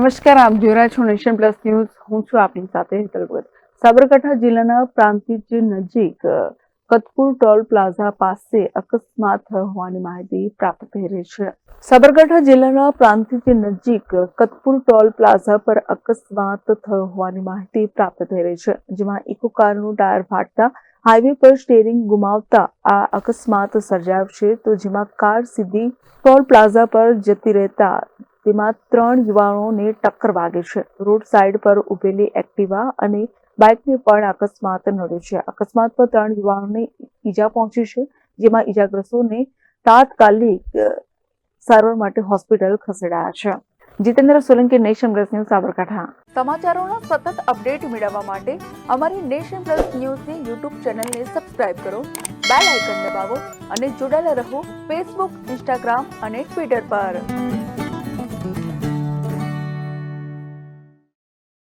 નમસ્કાર, આપ જોઈ છો નેશન પ્લસ ન્યૂઝ. હું છું આપની સાથે હેતલ સાબરકાંઠા જિલ્લાના પ્રાંતિજ નજીક કતપુર ટોલ પ્લાઝા પાસે અકસ્માત હોવાની માહિતી પ્રાપ્ત થઈ રહી છે. સાબરકાંઠા જિલ્લાના પ્રાંતિજ નજીક, કતપુર ટોલ પ્લાઝા પર અકસ્માત થયો હોવાની માહિતી પ્રાપ્ત થઈ રહી છે, જેમાં ઇકો કારનું ટાયર ફાટતા હાઈવે પર સ્ટેરિંગ ગુમાવતા આ અકસ્માત સર્જાયો છે. તો જેમાં કાર સીધી ટોલ પ્લાઝા પર જતી રહેતા તેમાં ત્રણ યુવાનોને ટક્કર વાગે છે. રોડ સાઈડ પર ઉભેલી એક્ટિવા અને બાઇકને પણ અકસ્માત નડ્યો છે. અકસ્માતમાં ત્રણ યુવાનોને ઈજા પહોંચી છે, જેમાં ઈજાગ્રસ્તોને તાત્કાલિક સારવાર માટે હોસ્પિટલ ખસેડાયા છે. Jitendra Solanki, Nation Plus News, Sabarkantha. સમાચારોના સતત અપડેટ મેળવવા માટે અમારી નેશન પ્લસ ન્યૂઝની યુટ્યુબ ચેનલને સબસ્ક્રાઇબ કરો, બેલ આઇકન દબાવો અને જોડાયેલા રહો ફેસબુક, ઇન્સ્ટાગ્રામ અને ટ્વિટર પર.